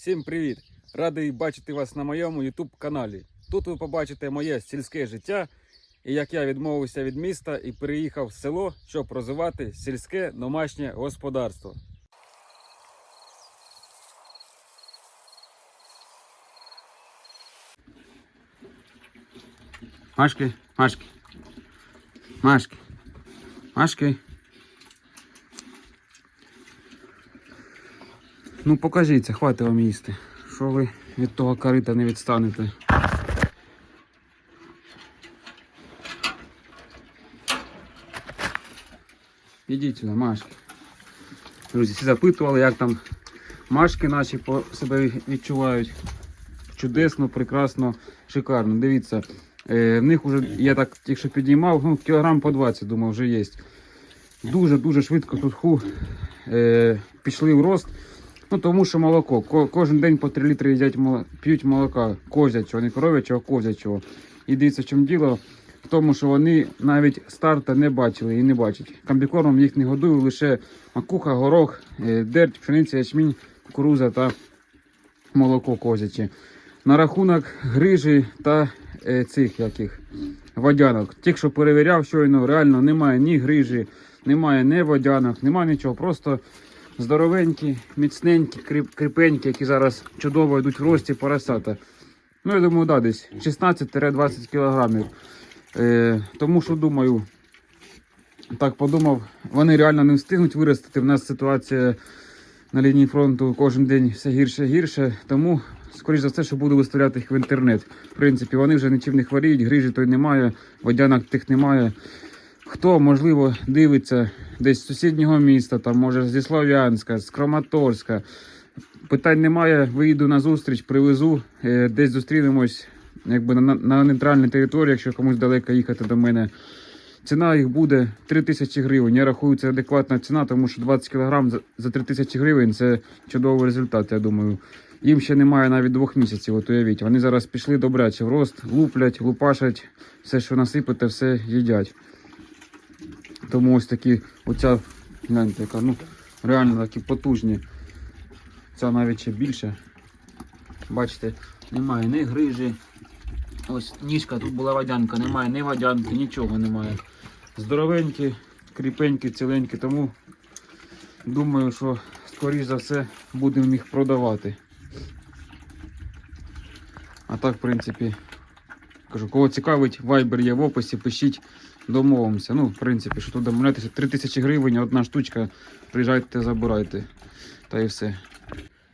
Всім привіт! Радий бачити вас на моєму YouTube каналі. Тут ви побачите моє сільське життя і як я відмовився від міста і переїхав в село, щоб розвивати сільське домашнє господарство. Машки, Машки. Машки. Машки. Ну покажіться, хватить вам їсти. Що ви від того корита не відстанете. Ідіть сюди, Машки. Друзі, всі запитували, як там Машки наші по себе відчувають. Чудесно, прекрасно, шикарно. Дивіться, е, в них вже я так якщо підіймав, ну, кілограм по 20, думаю, вже є. Дуже-дуже швидко тут ху е, пішли в рост. Ну, тому що молоко. Ко- кожен день по 3 літри їдять, мол- п'ють молока козячого, не коров'ячого, а козячого. І дивіться, в чому діло. В тому, що вони навіть старта не бачили і не бачать. Комбікормом їх не годую, лише макуха, горох, е, дерть, пшениця, ячмінь, кукуруза та молоко козяче. На рахунок грижі та е, цих яких водянок. Тих, що перевіряв щойно, реально немає ні грижі, немає ні водянок, немає нічого. Просто здоровенькі, міцненькі, кріп, кріпенькі, які зараз чудово йдуть в рості поросята. Ну, я думаю, да, десь 16-20 кілограмів. Е, тому що думаю, так подумав, вони реально не встигнуть виростити. В нас ситуація на лінії фронту кожен день все гірше і гірше. Тому, скоріш за все, що буду виставляти їх в інтернет. В принципі, вони вже нічим не хворіють, грижі той немає, водянок тих немає. Хто, можливо, дивиться десь з сусіднього міста, там, може зі Слов'янська, з Краматорська. Питань немає, виїду на зустріч, привезу, е, десь зустрінемось якби на, на нейтральній території, якщо комусь далеко їхати до мене. Ціна їх буде 3 тисячі гривень. Я рахую, це адекватна ціна, тому що 20 кг за, за 3 тисячі гривень це чудовий результат, я думаю. Їм ще немає навіть двох місяців, от уявіть. Вони зараз пішли добряче в рост, луплять, лупашать, все, що насипете, все їдять. Тому ось такі, оця, гляньте, яка, ну, реально такі потужні. Ця навіть ще більше. Бачите, немає ні грижі. Ось ніжка, тут була водянка, немає ні водянки, нічого немає. Здоровенькі, кріпенькі, ціленькі, тому думаю, що скоріш за все будемо їх продавати. А так, в принципі, кажу, кого цікавить, вайбер є в описі, пишіть, домовимося. Ну, в принципі, що тут домовлятися, 3000 гривень, одна штучка, приїжджайте, забирайте. Та і все.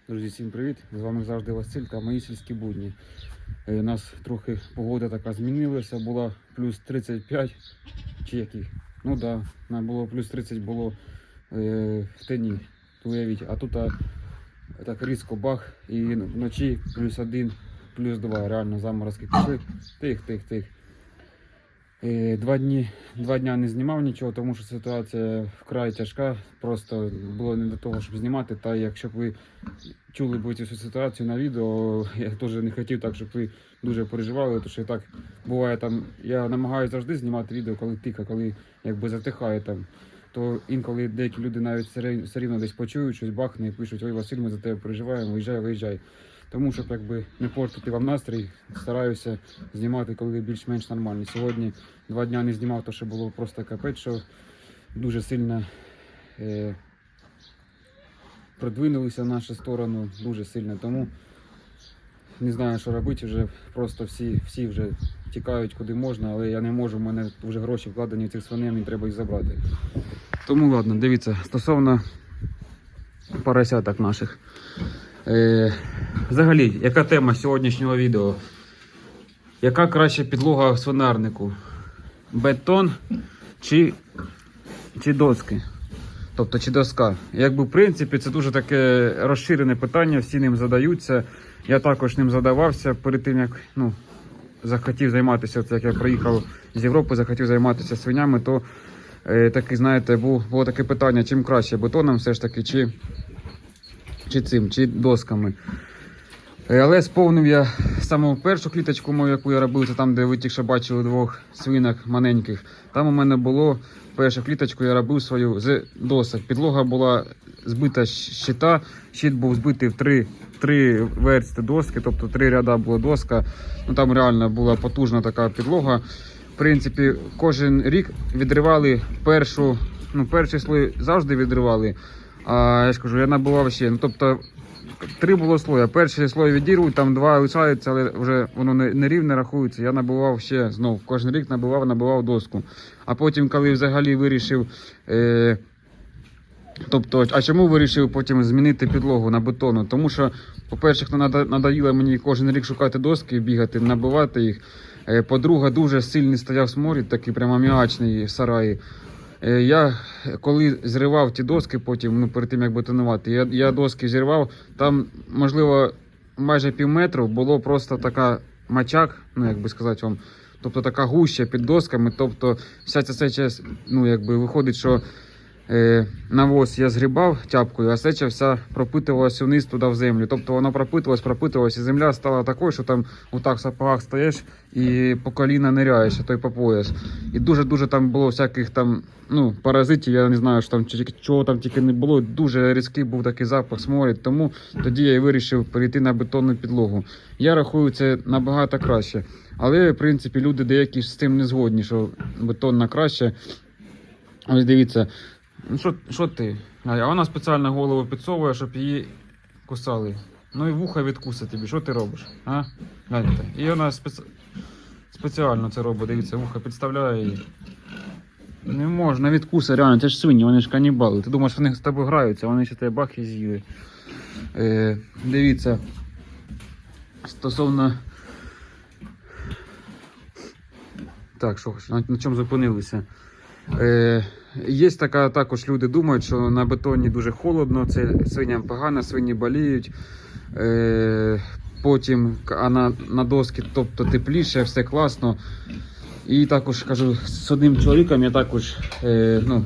Друзі, всім привіт! З вами завжди Василь та мої сільські будні. Е, У нас трохи погода така змінилася, була плюс 35 чи який. Ну так, да, було плюс 30 було е, в тені, уявіть. А тут а, так різко бах і вночі плюс 1, плюс 2. Реально заморозки пішли. Тих, тих, тих. Е, Два дні, два дня не знімав нічого, тому що ситуація вкрай тяжка. Просто було не до того, щоб знімати. Та якщо б ви чули б цю ситуацію на відео, я теж не хотів так, щоб ви дуже переживали, тому що так буває там. Я намагаюся завжди знімати відео, коли тихо, коли якби затихає там. То інколи деякі люди навіть все рівно десь почують, щось бахне і пишуть, ой, Василь, ми за тебе переживаємо, виїжджай, виїжджай. Тому, щоб якби не портити вам настрій, стараюся знімати, коли більш-менш нормально. Сьогодні два дня не знімав, то що було просто капець, що дуже сильно е, продвинулися в нашу сторону, дуже сильно. Тому не знаю, що робити. Вже просто всі, всі вже тікають куди можна, але я не можу, в мене вже гроші вкладені в цих свиней, мені треба їх забрати. Тому ладно, дивіться, стосовно поросяток наших. Е, взагалі, яка тема сьогоднішнього відео? Яка краща підлога свинарнику? Бетон чи, чи доски? Тобто чи доска. Якби в принципі це дуже таке розширене питання, всі ним задаються. Я також ним задавався перед тим, як ну, захотів займатися, це як я приїхав з Європи, захотів займатися свинями, то е, таки, знаєте, було, було таке питання, чим краще бетоном все ж таки, чи, чи цим, чи досками. Е, Але сповнив я саму першу кліточку мою, яку я робив, це там, де ви тільки бачили двох свинок маленьких. Там у мене було першу кліточку, я робив свою з досок. Підлога була збита щита, щит був збитий в три, три версти доски, тобто три ряда була доска. Ну там реально була потужна така підлога. В принципі, кожен рік відривали першу, ну, перший слой завжди відривали. А я ж кажу, я набував ще. Ну, тобто три було слоя. Перший слой відірвуть, там два лишаються, але вже воно не, не рівне рахується. Я набував ще знов. Кожен рік набував, набував доску. А потім, коли взагалі вирішив. Е, Тобто, а чому вирішив потім змінити підлогу на бетонну? Тому що, по-перше, надоїло мені кожен рік шукати доски, бігати, набивати їх. Е, По-друге, дуже сильний стояв сморід, такий прямо м'ячний в сараї. Е, Я коли зривав ті доски, потім, ну перед тим як бетонувати, я, я доски зірвав, там, можливо, майже пів метру було просто така мачак, ну як би сказати вам, тобто така гуща під досками. Тобто, вся ця часть, ну якби виходить, що навоз я згрібав тяпкою, а сеча вся пропитувалася вниз туди в землю. Тобто воно пропитувалось, пропитувалось, і земля стала такою, що там отак в сапогах стоїш і по коліна ниряєш, а то й по пояс. І дуже-дуже там було всяких там ну, паразитів, я не знаю, що там чого там тільки не було. Дуже різкий був такий запах сморід. Тому тоді я і вирішив перейти на бетонну підлогу. Я рахую це набагато краще. Але, в принципі, люди деякі з цим не згодні, що бетонна краще. Ось дивіться, ну що, ти? А вона спеціально голову підсовує, щоб її кусали. Ну і вуха відкусить тобі. Що ти робиш? А? Гляньте. І вона спеці... спеціально це робить, дивіться, вуха підставляє її. Не можна відкуса, реально, це ж свині, вони ж канібали. Ти думаєш, вони з тобою граються, вони ще тебе бах і з'їли. Е, дивіться. Стосовно. Так, що на чому зупинилися? Е, є така, також люди думають, що на бетоні дуже холодно, це свиням погано, свині боліють. Е, потім а на, на доски, тобто тепліше, все класно. І також кажу, з одним чоловіком я також е, ну,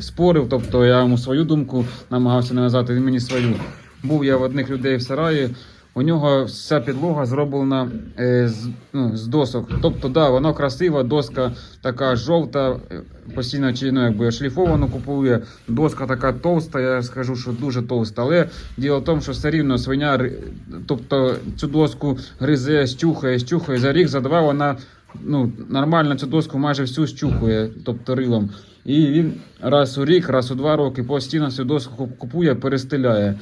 спорив, тобто я йому свою думку намагався нав'язати, він мені свою. Був я в одних людей в сараї. У нього вся підлога зроблена е, з, ну, з досок. Тобто, да, воно красива, доска така жовта, е, постійно чи ну, якби шліфовану купує. Доска така товста, я скажу, що дуже товста. Але діло в тому, що все рівно свиня, тобто цю доску гризе, щухає, щухає. За рік, за два вона ну, нормально цю доску майже всю щухує, тобто рилом. І він раз у рік, раз у два роки постійно цю доску купує, перестеляє.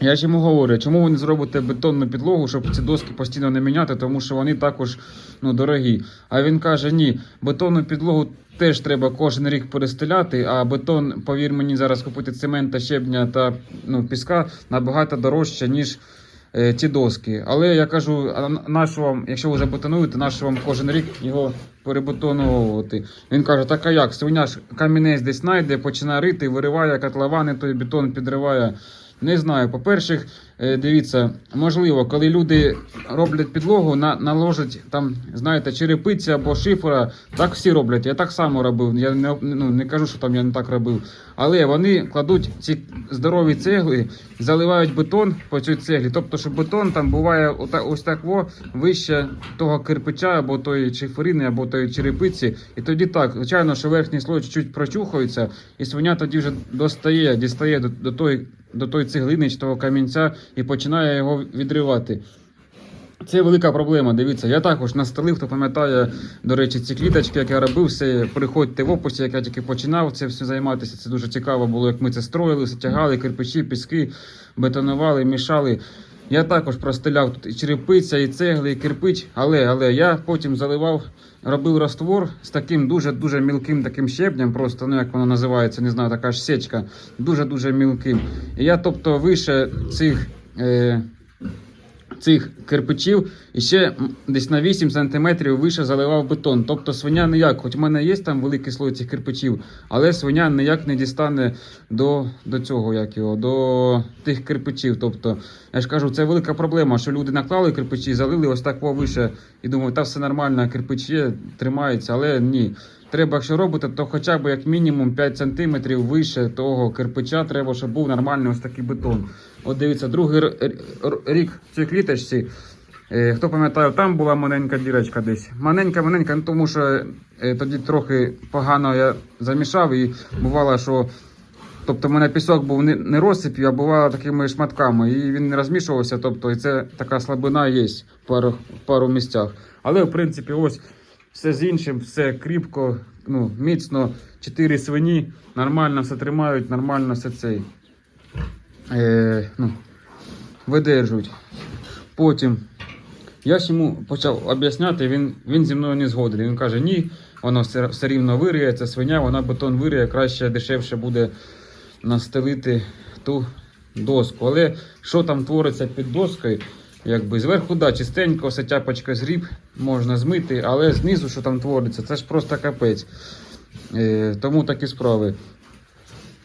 Я ж йому говорю, чому ви не зробите бетонну підлогу, щоб ці доски постійно не міняти, тому що вони також ну, дорогі. А він каже: ні, бетонну підлогу теж треба кожен рік перестеляти, а бетон, повір мені, зараз купити цемента, щебня та ну, піска набагато дорожче, ніж е, ті доски. Але я кажу, нащо вам, якщо ви забетонуєте, нащо вам кожен рік його перебетоновувати? Він каже, так а як? Свиня ж камінець десь знайде, починає рити, вириває котловани, той бетон підриває. Не знаю. По-перше, е, дивіться, можливо, коли люди роблять підлогу, на, наложать там, знаєте, черепиці або шифера, так всі роблять. Я так само робив. Я не, ну, не кажу, що там я не так робив. Але вони кладуть ці здорові цегли, заливають бетон по цій цеглі. Тобто, що бетон там буває ось так во, вище того кирпича, або тої шиферини, або тої черепиці. І тоді так, звичайно, що верхній слой чуть-чуть прочухається, і свиня тоді вже достає, дістає до, до тої до тої цеглини чи того камінця і починає його відривати. Це велика проблема. Дивіться, я також настелив, хто пам'ятає, до речі, ці кліточки, як я робив, все приходьте в описі, як я тільки починав це все займатися. Це дуже цікаво було, як ми це строїли, тягали, кирпичі, піски, бетонували, мішали. Я також простеляв тут і черепиця, і цегли, і кирпич, але, але я потім заливав, робив раствор з таким дуже-дуже мілким таким щебнем, просто, ну як воно називається, не знаю, така ж сечка, дуже-дуже мілким. І я, тобто, вище цих. Е, цих кирпичів і ще десь на 8 см вище заливав бетон. Тобто свиня ніяк, хоч в мене є там великий слой цих кирпичів, але свиня ніяк не дістане до, до цього, як його, до тих кирпичів. Тобто, я ж кажу, це велика проблема, що люди наклали кирпичі, залили ось так вище і думаю, та все нормально, кирпич є, тримається, але ні. треба, якщо робити, то хоча б як мінімум 5 см вище того кирпича треба, щоб був нормальний ось такий бетон. От дивіться, другий рік в цій кліточці. Е, Хто пам'ятає, там була маленька дірочка десь. Маленька-маленька, ну тому що е, тоді трохи погано я замішав і бувало, що Тобто, в мене пісок був не розсипів, а бувало такими шматками, і він не розмішувався. Тобто, і це така слабина є в пару, в пару місцях. Але в принципі, ось все з іншим, все кріпко, ну, міцно, чотири свині, нормально все тримають, нормально все цей. Е, ну, видержують. Потім я ж йому почав об'ясняти, він, він зі мною не згоден. Він каже, ні, воно все, все рівно вириє, це свиня, вона бетон вириє, краще, дешевше буде настелити ту доску. Але що там твориться під доскою? Якби зверху, да, чистенько, все тяпочка зріб, можна змити, але знизу, що там твориться, це ж просто капець. Е, тому такі справи.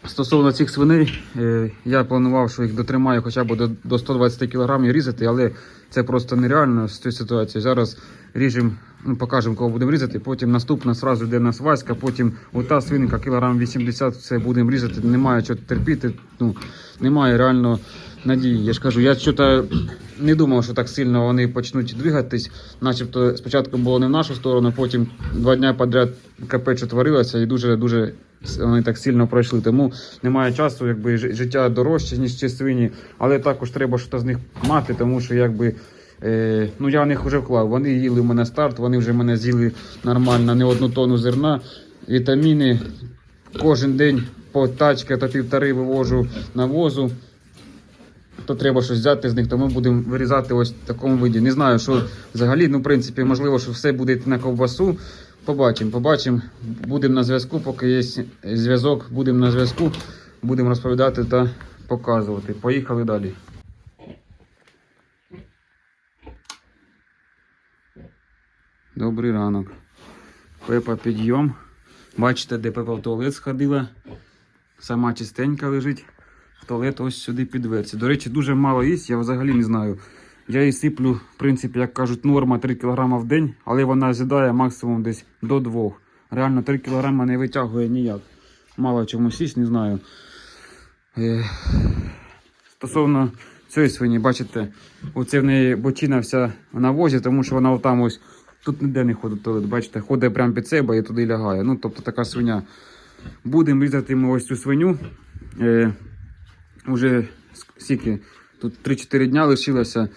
Стосовно цих свиней, е, я планував, що їх дотримаю хоча б до, до 120 кг різати, але це просто нереально з цією ситуацією. Зараз ріжемо, ну, покажемо, кого будемо різати. Потім наступна сразу йде на нас Васька, потім ота свинка кілограм 80, все будемо різати. Немає чого терпіти. Ну, немає реально надії. Я ж кажу, я щось не думав, що так сильно вони почнуть двигатись. Начебто спочатку було не в нашу сторону, потім два дня подряд капець творилося і дуже дуже вони так сильно пройшли. Тому немає часу, якби життя дорожче, ніж ці свині, але також треба щось з них мати, тому що якби. Е, ну я в них вже вклав. Вони їли в мене старт, вони вже мене з'їли нормально, не одну тонну зерна, вітаміни. Кожен день по тачки та півтори вивожу навозу. То треба щось взяти з них, тому будемо вирізати ось в такому виді. Не знаю, що взагалі, ну, в принципі, можливо, що все буде на ковбасу. Побачимо, побачимо. Будемо на зв'язку, поки є зв'язок, будемо на зв'язку, будемо розповідати та показувати. Поїхали далі. Добрий ранок. Пепа підйом. Бачите, де Пепа в туалет сходила. Сама чистенька лежить. Туалет ось сюди під дверці. До речі, дуже мало їсть, я взагалі не знаю. Я їй сиплю, в принципі, як кажуть, норма 3 кг в день, але вона з'їдає максимум десь до 2. Реально 3 кг не витягує ніяк. Мало чому сість, не знаю. Е, Стосовно цієї свині, бачите, оце в неї бочина вся в навозі, тому що вона отам ось тут ніде не ходить туалет, бачите, ходить прямо під себе і туди лягає. Ну, тобто така свиня. Будемо різати ми ось цю свиню. Уже скільки? Тут 3-4 дня лишилося.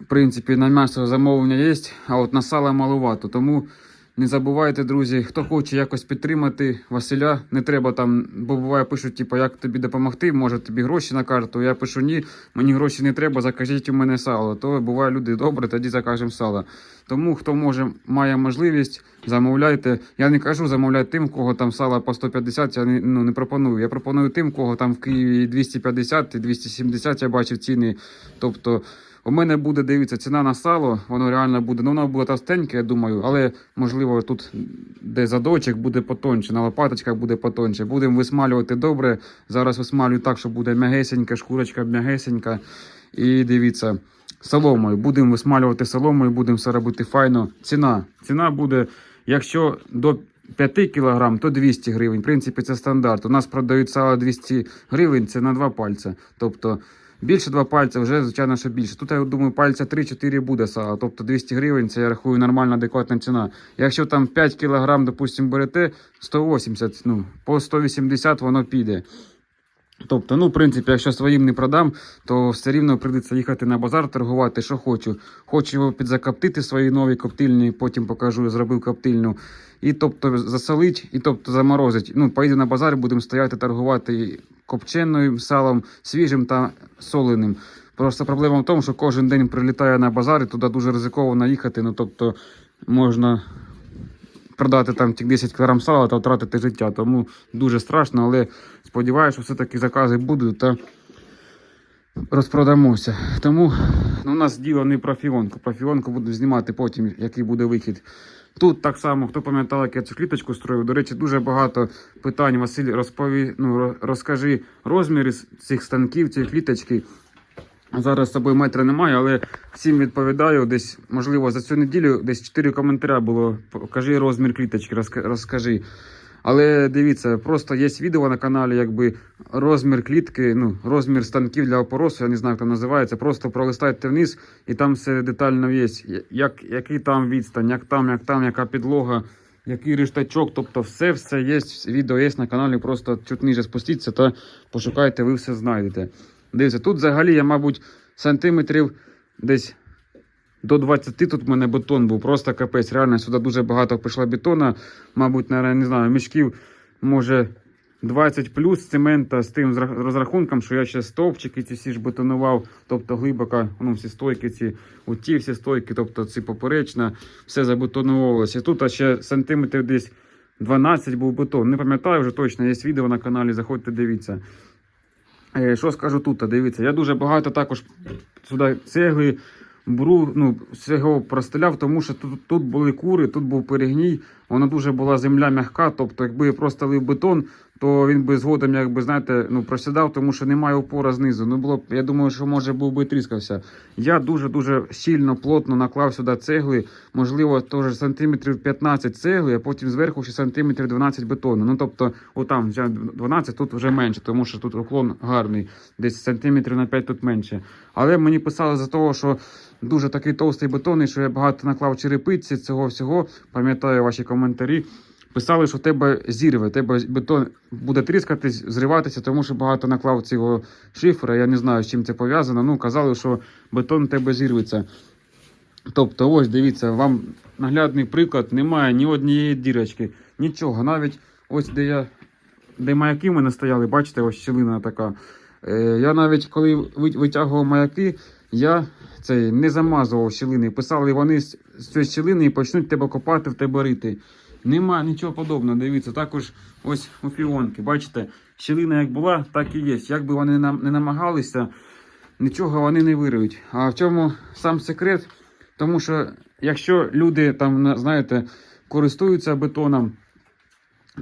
В принципі, на м'ясо замовлення є, а от на сало маловато. Тому не забувайте, друзі, хто хоче якось підтримати Василя, не треба там, бо буває пишуть, типу, як тобі допомогти, може тобі гроші на карту. Я пишу ні, мені гроші не треба, закажіть у мене сало. То буває люди добре, тоді закажемо сало. Тому хто може, має можливість, замовляйте. Я не кажу замовляйте тим, кого там сало по 150, я не, ну, не пропоную. Я пропоную тим, кого там в Києві 250 і 270, я бачив ціни. Тобто у мене буде, дивіться, ціна на сало, воно реально буде. Ну, воно буде товстеньке, я думаю, але можливо тут, де задочок, буде потонче, на лопаточках буде потонче. Будемо висмалювати добре. Зараз висмалюю так, що буде м'ягесенька, шкурочка м'ягесенька. І дивіться, соломою. Будемо висмалювати соломою, будемо все робити файно. Ціна. Ціна буде, якщо до 5 кг, то 200 гривень. В принципі, це стандарт. У нас продають сало 200 гривень, це на два пальця. Тобто більше два пальця, вже, звичайно, що більше. Тут, я думаю, пальця 3-4 буде сало. Тобто 200 гривень, це я рахую нормальна, адекватна ціна. Якщо там 5 кг, допустимо, берете, 180, ну, по 180 воно піде. Тобто, ну, в принципі, якщо своїм не продам, то все рівно прийдеться їхати на базар, торгувати, що хочу. Хочу підзакоптити свої нові коптильні, потім покажу, зробив коптильню. І тобто засолить, і тобто заморозить. Ну, поїду на базар, будемо стояти, торгувати копченим салом, свіжим та соленим. Просто проблема в тому, що кожен день прилітає на базар, і туди дуже ризиковано їхати. Ну, тобто, можна продати там ті 10 кг сала та втратити життя. Тому дуже страшно, але сподіваюся, що все-таки закази будуть та розпродамося. Тому ну, у нас діло не про фіонку. Про фіонку буду знімати потім, який буде вихід. Тут так само, хто пам'ятає, як я цю кліточку строїв. До речі, дуже багато питань. Василь, розпові... ну, розкажи розміри цих станків, цієї кліточки. Зараз з собою метра немає, але всім відповідаю. Десь, можливо, за цю неділю десь 4 коментаря було. Покажи розмір кліточки, розкажи. Але дивіться, просто є відео на каналі, якби розмір клітки, ну, розмір станків для опоросу, я не знаю, як там називається. Просто пролистайте вниз і там все детально є. Як, який там відстань, як там, як там, яка підлога, який рештачок, тобто все все є. Відео є на каналі, просто чуть ниже спустіться та пошукайте, ви все знайдете. Дивіться, тут взагалі я, мабуть, сантиметрів десь до 20 тут в мене бетон був, просто капець. Реально сюди дуже багато пішло бетона. Мабуть, не знаю, мішків може 20 плюс цемента з тим розрахунком, що я ще стовпчики ці всі ж бетонував, тобто глибоко, ну всі стойки ці, оті всі стойки, тобто ці поперечна, все забетонувалося. Тут ще сантиметрів десь 12 був бетон. Не пам'ятаю вже точно, є відео на каналі, заходьте, дивіться. Е, Що скажу тут? Дивіться, я дуже багато також сюди цегли, бру, ну, всього простеляв, тому що тут, тут були кури, тут був перегній, вона дуже була земля м'яка. Тобто, якби просто лив бетон, то він би згодом, якби знаєте, ну просідав, тому що немає опора знизу. Ну було б, я думаю, що може був би тріскався. Я дуже дуже щільно, плотно наклав сюди цегли, можливо, теж сантиметрів 15 цегли, а потім зверху ще сантиметрів 12 бетону. Ну тобто, отам вже 12, тут вже менше, тому що тут уклон гарний, десь сантиметрів на 5 тут менше. Але мені писали за того, що дуже такий товстий бетон, і що я багато наклав черепиці, цього всього. Пам'ятаю ваші коментарі. Писали, що тебе зірве, тебе бетон буде тріскатись, зриватися, тому що багато наклав цього шифера. Я не знаю, з чим це пов'язано. Ну, казали, що бетон тебе зірветься. Тобто, ось дивіться, вам наглядний приклад, немає ні однієї дірочки, нічого. Навіть ось де я, де маяки в мене стояли, бачите, ось щілина така. Е, я навіть коли витягував маяки, я цей, не замазував щілини. Писали вони з цієї щілини і почнуть тебе копати, в тебе рити. Нема нічого подобного. Дивіться, також ось у фіонки. Бачите, щілина як була, так і є. Як би вони не намагалися, нічого вони не вирують. А в чому сам секрет? Тому що якщо люди там, знаєте, користуються бетоном,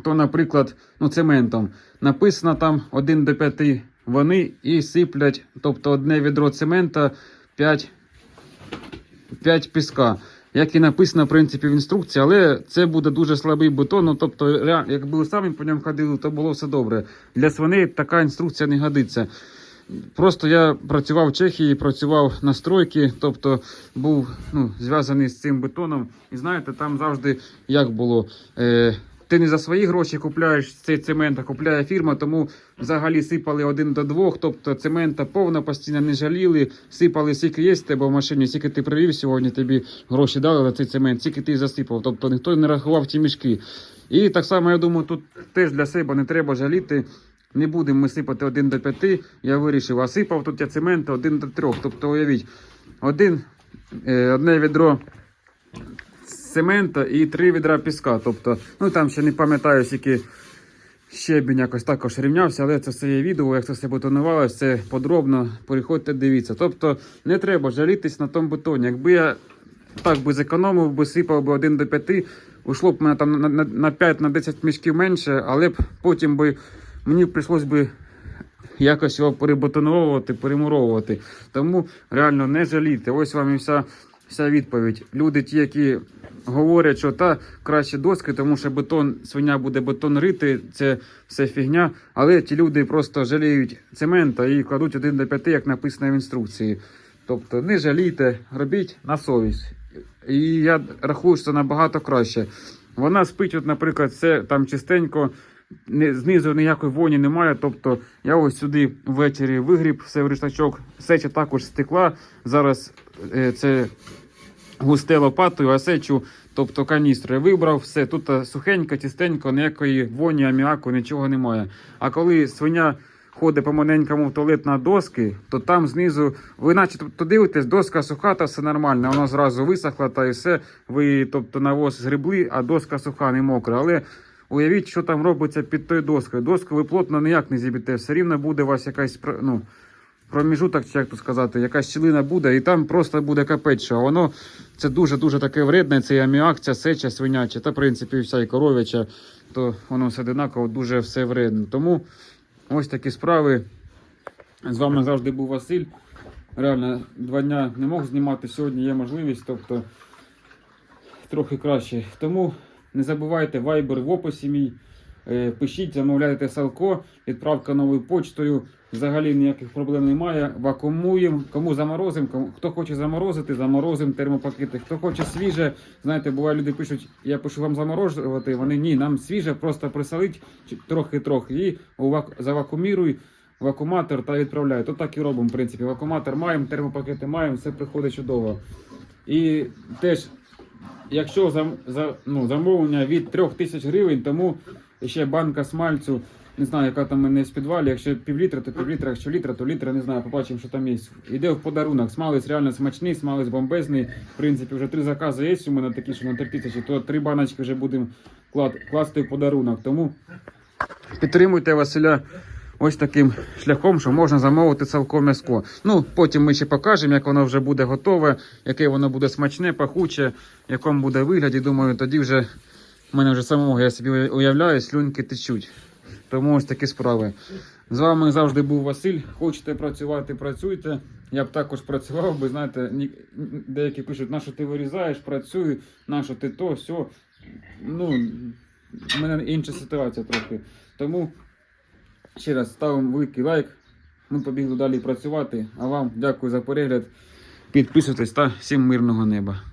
то, наприклад, ну, цементом, написано там 1 до 5 вони і сиплять, тобто одне відро цемента 5, 5 піска. Як і написано, в принципі, в інструкції, але це буде дуже слабий бетон. Ну, тобто, якби самі по ньому ходили, то було все добре. Для свиней така інструкція не годиться. Просто я працював в Чехії, працював на стройці, тобто був ну, зв'язаний з цим бетоном. І знаєте, там завжди як було. Е, ти не за свої гроші купляєш цей цемент, а купляє фірма, тому взагалі сипали один до двох, тобто цемента повно, постійно не жаліли, сипали скільки є з тебе в машині, скільки ти привів сьогодні, тобі гроші дали за цей цемент, скільки ти засипав, тобто ніхто не рахував ті мішки. І так само, я думаю, тут теж для себе не треба жаліти. Не будемо ми сипати 1 до 5, я вирішив, а сипав тут я цемента 1 до 3. Тобто, уявіть, один, е, одне відро цемента і три відра піска. Тобто, ну там ще не пам'ятаю, скільки щебінь якось також рівнявся, але це все є відео, як це все бетонувалося, це подробно. Переходьте, дивіться. Тобто не треба жалітись на тому бетоні. Якби я так би зекономив, би сипав би 1 до 5, ушло б мене там на, на, на 5-10 мішків менше, але б потім би мені прийшлось би якось його перебетоновувати, перемуровувати. Тому реально не жалійте. Ось вам і вся, вся відповідь. Люди, ті, які говорять, що та краще доски, тому що бетон, свиня буде бетон рити, це все фігня. Але ті люди просто жаліють цемента і кладуть 1 до 5, як написано в інструкції. Тобто не жалійте, робіть на совість. І я рахую, що це набагато краще. Вона спить, от, наприклад, все там чистенько, не, знизу ніякої воні немає. Тобто я ось сюди ввечері вигріб все в рішачок, сеча також стекла. Зараз е, це густе лопатою, а сечу, тобто каністру вибрав, все тут е, сухенько, чистенько, ніякої воні, аміаку, нічого немає. А коли свиня ходить по маленькому в туалет на доски, то там знизу, ви наче тобто, дивитесь, доска суха, та все нормально, воно зразу висохло та і все. Ви тобто навоз згребли, а доска суха, не мокра. Але уявіть, що там робиться під тою доскою. Доску ви плотно ніяк не зіб'єте, все рівно буде у вас якась ну, проміжуток, як тут сказати, якась щілина буде, і там просто буде капець, що воно це дуже-дуже таке вредне, цей аміак, ця сеча свиняча, та в принципі вся і коров'яча, то воно все одинаково, дуже все вредно. Тому ось такі справи. З вами завжди був Василь. реально два дня не мог знімати. Сьогодні є можливість, тобто трохи краще. Тому не забувайте Viber в описі мій. Е, Пишіть, замовляйте салко, відправка новою почтою. Взагалі ніяких проблем немає. Вакуумуємо. Кому заморозимо, хто хоче заморозити, заморозимо термопакети. Хто хоче свіже, знаєте, буває люди пишуть, я пишу вам заморожувати. Вони ні, нам свіже, просто присолить трохи-трохи і завакууміруй вакууматор та відправляю. То так і робимо, в принципі. Вакууматор маємо, термопакети маємо, все приходить чудово. І теж, якщо зам, за, ну, замовлення від 3000 тисяч гривень, тому ще банка смальцю, не знаю, яка там у мене в підвалі. Якщо півлітра, то півлітра, якщо літра, то літра, не знаю, побачимо, що там є. Іде в подарунок. Смалець реально смачний, смалець бомбезний. В принципі, вже три закази є у мене такі, що на 3000, то три баночки вже будемо класти в подарунок. Тому підтримуйте Василя ось таким шляхом, що можна замовити цілком м'яско. Ну, потім ми ще покажемо, як воно вже буде готове, яке воно буде смачне, пахуче, в якому буде вигляді. Думаю, тоді вже в мене вже самого я собі уявляю, слюнки течуть. Тому ось такі справи. З вами завжди був Василь. Хочете працювати, працюйте. Я б також працював, би знаєте, деякі пишуть, на що ти вирізаєш, працюй, на що ти то, все. Ну, в мене інша ситуація трохи. Тому ще раз ставимо великий лайк. Ми побігли далі працювати. А вам дякую за перегляд. Підписуйтесь та всім мирного неба.